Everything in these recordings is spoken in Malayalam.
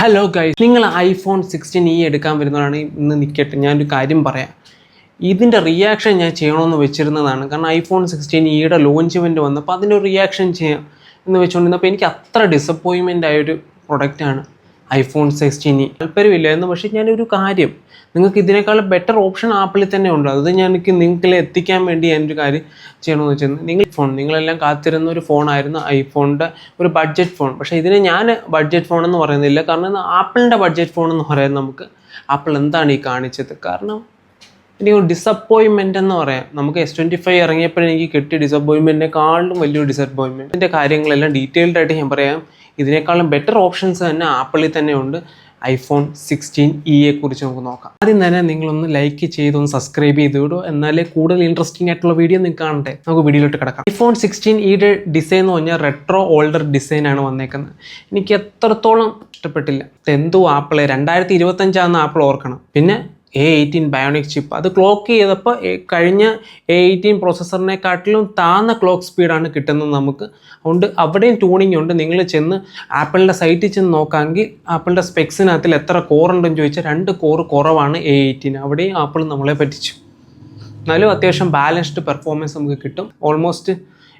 ഹലോ ഗൈസ് നിങ്ങൾ ഐഫോൺ സിക്സ്റ്റീൻ ഇ എടുക്കാൻ വരുന്നതാണ് ഇന്ന് നിൽക്കട്ടെ ഞാനൊരു കാര്യം പറയാം. ഇതിന്റെ റിയാക്ഷൻ ഞാൻ ചെയ്യണമെന്ന് വെച്ചിരുന്നതാണ്. കാരണം ഐഫോൺ സിക്സ്റ്റീൻ ഇയുടെ ലോഞ്ച് ഇവന്റ് വന്നപ്പോൾ അതിന്റെ റിയാക്ഷൻ ചെയ്യാം എന്ന് വെച്ചുകൊണ്ടിരുന്നപ്പോൾ എനിക്ക് അത്ര ഡിസപ്പോയിൻമെന്റ് ആയൊരു പ്രൊഡക്റ്റാണ് ഐഫോൺ സിക്സ്റ്റീൻ ഇ താല്പര്യമില്ലായിരുന്നു പക്ഷേ ഞാനൊരു കാര്യം നിങ്ങൾക്ക് ഇതിനേക്കാൾ ബെറ്റർ ഓപ്ഷൻ ആപ്പിളിൽ തന്നെ ഉണ്ട്. അത് ഞാൻ എനിക്ക് നിങ്ങൾക്ക് എത്തിക്കാൻ വേണ്ടി ഞാനൊരു കാര്യം ചെയ്യണമെന്ന് വെച്ചാൽ നിങ്ങൾ ഫോൺ നിങ്ങളെല്ലാം കാത്തിരുന്ന ഒരു ഫോണായിരുന്നു ഐഫോണിന്റെ ഒരു ബഡ്ജറ്റ് ഫോൺ പക്ഷേ ഇതിനെ ഞാൻ ബഡ്ജറ്റ് ഫോൺ എന്ന് പറയുന്നില്ല. കാരണം ആപ്പിളിന്റെ ബഡ്ജറ്റ് ഫോൺ എന്ന് പറയാൻ നമുക്ക് ആപ്പിൾ എന്താണ് ഈ കാണിച്ചത്? കാരണം എനിക്ക് ഒരു ഡിസപ്പോയിൻമെന്റ് എന്ന് പറയാം. നമുക്ക് എസ് ട്വന്റി ഫൈവ് ഇറങ്ങിയപ്പോൾ എനിക്ക് കിട്ടിയ ഡിസപ്പോയിൻമെന്റിനെക്കാളും വലിയൊരു ഡിസപ്പോയിൻമെന്റ് ഇതിന്റെ കാര്യങ്ങളെല്ലാം ഡീറ്റെയിൽഡ് ആയിട്ട് ഞാൻ പറയാം. ഇതിനേക്കാളും ബെറ്റർ ഓപ്ഷൻസ് തന്നെ ആപ്പിളിൽ തന്നെ ഉണ്ട്. ഐഫോൺ സിക്സ്റ്റീൻ ഇയെ കുറിച്ച് നമുക്ക് നോക്കാം. ആദ്യം തന്നെ നിങ്ങളൊന്ന് ലൈക്ക് ചെയ്ത് ഒന്ന് സബ്സ്ക്രൈബ് ചെയ്ത് വിടും. എന്നാലേ കൂടുതൽ ഇൻട്രസ്റ്റിംഗ് ആയിട്ടുള്ള വീഡിയോ നിങ്ങൾക്ക് കാണട്ടെ. നമുക്ക് വീഡിയോയിലോട്ട് കിടക്കാം. ഐഫോൺ സിക്സ്റ്റീൻ ഇയുടെ ഡിസൈൻ എന്ന് പറഞ്ഞാൽ റെട്രോ ഓൾഡർ ഡിസൈൻ ആണ് വന്നേക്കുന്നത്. എനിക്ക് എത്രത്തോളം ഇഷ്ടപ്പെട്ടില്ല. എന്തോ ആപ്പിൾ. രണ്ടായിരത്തി ഇരുപത്തഞ്ചാന്ന് ആപ്പിൾ ഓർക്കണം. പിന്നെ എ എയ്റ്റീൻ ബയോണിക് ചിപ്പ് അത് ക്ലോക്ക് ചെയ്തപ്പോൾ കഴിഞ്ഞ എ എയ്റ്റീൻ പ്രോസസ്സറിനെക്കാട്ടിലും താഴ്ന്ന ക്ലോക്ക് സ്പീഡാണ് കിട്ടുന്നത് നമുക്ക്. അതുകൊണ്ട് അവിടെയും ട്യൂണിംഗ് ഉണ്ട്. നിങ്ങൾ ചെന്ന് ആപ്പിളിന്റെ സൈറ്റിൽ ചെന്ന് നോക്കാമെങ്കിൽ ആപ്പിളിന്റെ സ്പെക്സിനകത്തിൽ എത്ര കോർ ഉണ്ടെന്ന് ചോദിച്ചാൽ രണ്ട് കോർ കുറവാണ് എ എയ്റ്റീൻ അവിടെയും ആപ്പിൾ നമ്മളെ പറ്റിച്ചു. എന്നാലും അത്യാവശ്യം ബാലൻസ്ഡ് പെർഫോമൻസ് നമുക്ക് കിട്ടും. ഓൾമോസ്റ്റ്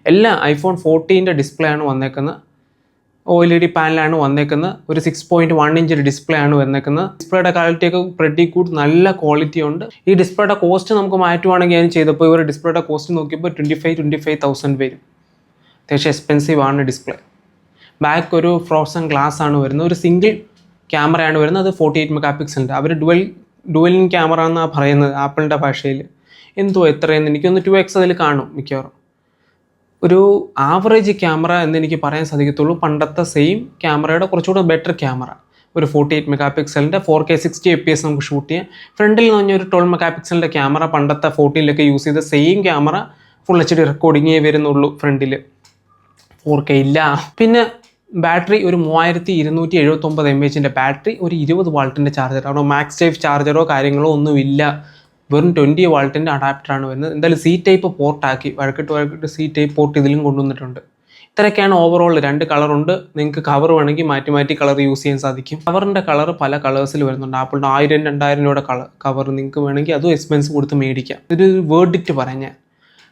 എല്ലാ ഐഫോൺ ഫോർട്ടീന്റെ ഡിസ്പ്ലേ ആണ് വന്നേക്കുന്നത്. ഒ എൽ ഇ ഡി പാനലാണ് വന്നേക്കുന്നത്. ഒരു six point one inch display ആണ് വന്നേക്കുന്നത്. ഡിസ്പ്ലേയുടെ ക്വാളിറ്റി ഒക്കെ പ്രെഡി ഗുഡ് നല്ല ക്വാളിറ്റി ഉണ്ട്. ഈ ഡിസ്പ്ലേയുടെ കോസ്റ്റ് നമുക്ക് മാറ്റുവാണെങ്കിൽ ഞാൻ ചെയ്തപ്പോൾ ഇവർ ഡിസ്പ്ലേയുടെ കോസ്റ്റ് നോക്കിയപ്പോൾ twenty five twenty five thousand വരും. അത്യാവശ്യം എക്സ്പെൻസീവ് ആണ് ഡിസ്പ്ലേ ബാക്ക് ഒരു ഫ്രോസൺ ഗ്ലാസ് ആണ് വരുന്നത്. ഒരു സിംഗിൾ ക്യാമറയാണ് വരുന്നത്. അത് ഫോർട്ടി എയ്റ്റ് മെഗാ പിക്സലിന്റെ അവർ ഡുവൽ ഡുവലിൻ ക്യാമറ എന്നാണ് പറയുന്നത് ആപ്പിളിന്റെ ഭാഷയിൽ. എന്തോ എത്രയെന്ന് എനിക്കൊന്ന് ടു എക്സ് അതിൽ കാണും മിക്കവാറും. ഒരു ആവറേജ് ക്യാമറ എന്ന് എനിക്ക് പറയാൻ സാധിക്കത്തുള്ളൂ. പണ്ടത്തെ സെയിം ക്യാമറയുടെ കുറച്ചുകൂടെ ബെറ്റർ ക്യാമറ ഒരു forty eight mega പിക്സലിന്റെ four K sixty F P S നമുക്ക് ഷൂട്ട് ചെയ്യാം. ഫ്രണ്ടിൽ നിന്ന് പറഞ്ഞാൽ ഒരു ട്വൽവ് മെഗാ പിക്സലിന്റെ ക്യാമറ പണ്ടത്തെ ഫോർട്ടീനിലൊക്കെ യൂസ് ചെയ്ത same camera full H D റെക്കോർഡിങ്ങേ വരുന്നുള്ളൂ ഫ്രണ്ടിൽ ഫോർ കെ ഇല്ല. പിന്നെ ബാറ്ററി ഒരു മൂവായിരത്തി ഇരുന്നൂറ്റി എഴുപത്തൊമ്പത് എം എച്ചിന്റെ ബാറ്ററി ഒരു ഇരുപത് വാൾട്ടിന്റെ ചാർജർ അവിടെ മാക്സ് സേഫ് ചാർജറോ കാര്യങ്ങളോ ഒന്നുമില്ല. വെറും ട്വന്റി വാൾട്ടിന്റെ അഡാപ്റ്ററാണ് വരുന്നത്. എന്തായാലും സി ടൈപ്പ് പോർട്ടാക്കി വഴക്കിട്ട് വഴക്കിട്ട് സി ടൈപ്പ് പോർട്ട് ഇതിലും കൊണ്ടുവന്നിട്ടുണ്ട്. ഇത്രയൊക്കെയാണ് ഓവറോൾ രണ്ട് കളറുണ്ട് നിങ്ങൾക്ക് കവർ വേണമെങ്കിൽ മാറ്റി മാറ്റി കളർ യൂസ് ചെയ്യാൻ സാധിക്കും. കവറിന്റെ കളർ പല കളേഴ്സിൽ വരുന്നുണ്ട്. ആപ്പിളിന്റെ ആയിരം രണ്ടായിരം രൂപയുടെ കളർ കവർ നിങ്ങൾക്ക് വേണമെങ്കിൽ അതും എക്സ്പെൻസ് കൊടുത്ത് മേടിക്കാം. ഇതൊരു വേർഡിക്റ്റ് പറയാം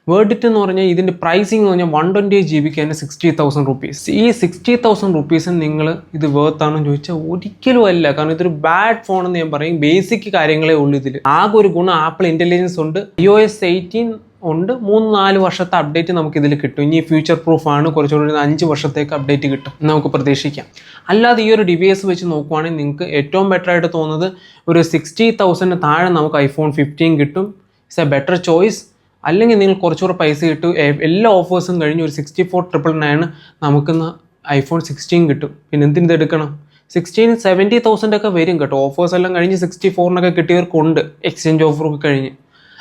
വേർഡിറ്റ് എന്ന് പറഞ്ഞാൽ ഇതിന്റെ പ്രൈസിങ് എന്ന് പറഞ്ഞാൽ വൺ ട്വന്റി ജി ബിക്ക് തന്നെ സിക്സ്റ്റി തൗസൻഡ് റുപ്പീസ് ഈ സിക്സ്റ്റി തൗസൻഡ് റുപ്പീസിന് നിങ്ങൾ ഇത് വേർത്താണെന്ന് ചോദിച്ചാൽ ഒരിക്കലും അല്ല. കാരണം ഇതൊരു ബാഡ് ഫോൺ എന്ന് ഞാൻ പറയും. ബേസിക് കാര്യങ്ങളേ ഉള്ളൂ ഇതിൽ ആകെ ഒരു ഗുണം ആപ്പിൾ ഇന്റലിജൻസ് ഉണ്ട്. ഒ എസ് എയ്റ്റീൻ ഉണ്ട്. മൂന്ന് നാല് വർഷത്തെ അപ്ഡേറ്റ് നമുക്ക് ഇതിൽ കിട്ടും. ഇനി ഫ്യൂച്ചർ പ്രൂഫ് ആണ്. കുറച്ചുകൂടി അഞ്ച് വർഷത്തേക്ക് അപ്ഡേറ്റ് കിട്ടും. നമുക്ക് പ്രതീക്ഷിക്കാം. അല്ലാതെ ഈ ഒരു ഡിവൈസ് വെച്ച് നോക്കുവാണെങ്കിൽ നിങ്ങൾക്ക് ഏറ്റവും ബെറ്റർ ആയിട്ട് തോന്നുന്നത് ഒരു സിക്സ്റ്റി തൗസൻഡിന് താഴെ നമുക്ക് ഐഫോൺ ഫിഫ്റ്റീൻ കിട്ടും. ഇറ്റ്സ് എ ബെറ്റർ ചോയ്സ് അല്ലെങ്കിൽ നിങ്ങൾ കുറച്ചുകൂടെ പൈസ കിട്ടും എല്ലാ ഓഫേഴ്സും കഴിഞ്ഞ് ഒരു സിക്സ്റ്റി ഫോർ ട്രിപ്പിൾ നയൻ നമുക്കിന്ന് ഐഫോൺ സിക്സ്റ്റീൻ കിട്ടും. പിന്നെ എന്തിന് എടുക്കണം? സിക്സ്റ്റീൻ സെവന്റി തൗസൻഡ് ഒക്കെ വരും കേട്ടോ. ഓഫേഴ്സ് എല്ലാം കഴിഞ്ഞ് സിക്സ്റ്റി ഫോറിനൊക്കെ കിട്ടിയവർക്കുണ്ട്. എക്സ്ചേഞ്ച് ഓഫറൊക്കെ കഴിഞ്ഞ്.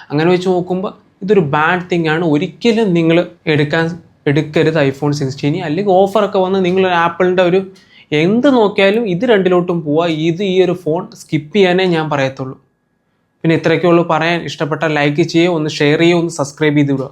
അങ്ങനെ വെച്ച് നോക്കുമ്പോൾ ഇതൊരു ബാഡ് തിങ് ആണ്. ഒരിക്കലും നിങ്ങൾ എടുക്കാൻ എടുക്കരുത് ഐഫോൺ സിക്സ്റ്റീൻ അല്ലെങ്കിൽ ഓഫറൊക്കെ വന്ന് നിങ്ങൾ ആപ്പിളിന്റെ ഒരു എന്ത് നോക്കിയാലും ഇത് രണ്ടിലോട്ടും പോവുക ഇത് ഈ ഒരു ഫോൺ സ്കിപ്പ് ചെയ്യാനേ ഞാൻ പറയത്തുള്ളൂ. പിന്നെ ഇത്രയൊക്കെ ഉള്ളൂ പറയാൻ ഇഷ്ടപ്പെട്ട ലൈക്ക് ചെയ്യുക ഒന്ന് ഷെയർ ചെയ്യുക ഒന്ന് സബ്സ്ക്രൈബ് ചെയ്ത് വിടുക.